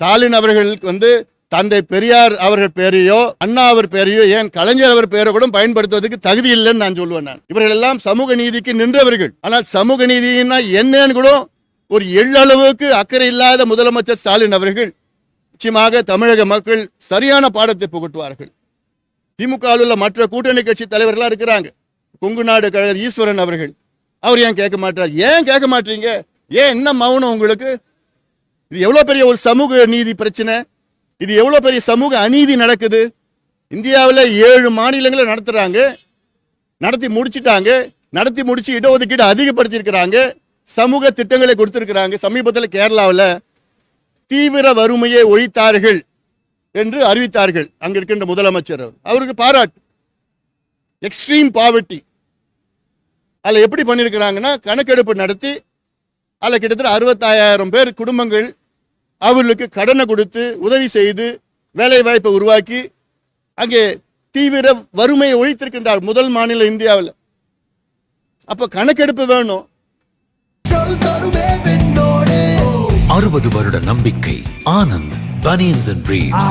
ஸ்டாலின் அவர்களுக்கு வந்து தந்தை பெரியார் அவர்கள் பேரையோ அண்ணா அவர் பேரையோ ஏன் கலைஞர் அவர் பேரை கூட பயன்படுத்துவதற்கு தகுதி இல்லைன்னு நான் சொல்லுவேன் நான். இவர்கள் எல்லாம் சமூக நீதிக்கு நின்றவர்கள். ஆனால் சமூக நீதினா என்னன்னு கூட ஒரு எள்ளளவுக்கு அக்கறை இல்லாத முதலமைச்சர் ஸ்டாலின் அவர்கள் நிச்சயமாக தமிழக மக்கள் சரியான பாடத்தை புகட்டுவார்கள். திமுகவில் உள்ள மற்ற கூட்டணி கட்சி தலைவர்களாக இருக்கிறாங்க. கொங்கு நாடு கழக ஈஸ்வரன் அவர்கள். அவர் ஏன் கேட்க மாட்டார்? ஏன் கேட்க மாட்டீங்க? ஏன் என்ன மௌனம் உங்களுக்கு? இது எவ்வளோ பெரிய ஒரு சமூக நீதி பிரச்சனை? இது எவ்வளோ பெரிய சமூக அநீதி நடக்குது? இந்தியாவில் ஏழு மாநிலங்களை நடத்துகிறாங்க நடத்தி முடிச்சிட்டாங்க. நடத்தி முடிச்சு இடஒதுக்கீடு அதிகப்படுத்தியிருக்கிறாங்க. சமூக திட்டங்களை கொடுத்துருக்கிறாங்க. சமீபத்தில் கேரளாவில் தீவிர வறுமையை ஒழித்தார்கள் என்று அறிவித்தார்கள். அங்கே இருக்கின்ற முதலமைச்சர் அவர். அவருக்கு பாராட்டு. எக்ஸ்ட்ரீம் பாவர்ட்டி அதில் எப்படி பண்ணியிருக்கிறாங்கன்னா கணக்கெடுப்பு நடத்தி அதில் கிட்டத்தட்ட அறுபத்தாயிரம் பேர் குடும்பங்கள் அவர்களுக்கு கடனை கொடுத்து உதவி செய்து வேலை வாய்ப்பை உருவாக்கி அங்கே தீவிர வறுமையை ஒழித்திருக்கின்றார் முதல் மாநிலம் இந்தியாவில். அப்போ கணக்கெடுப்பு வேணும். அறுபது வருட நம்பிக்கை ஆனந்த் பனியன்ஸ் அண்ட் பிரீவ்ஸ்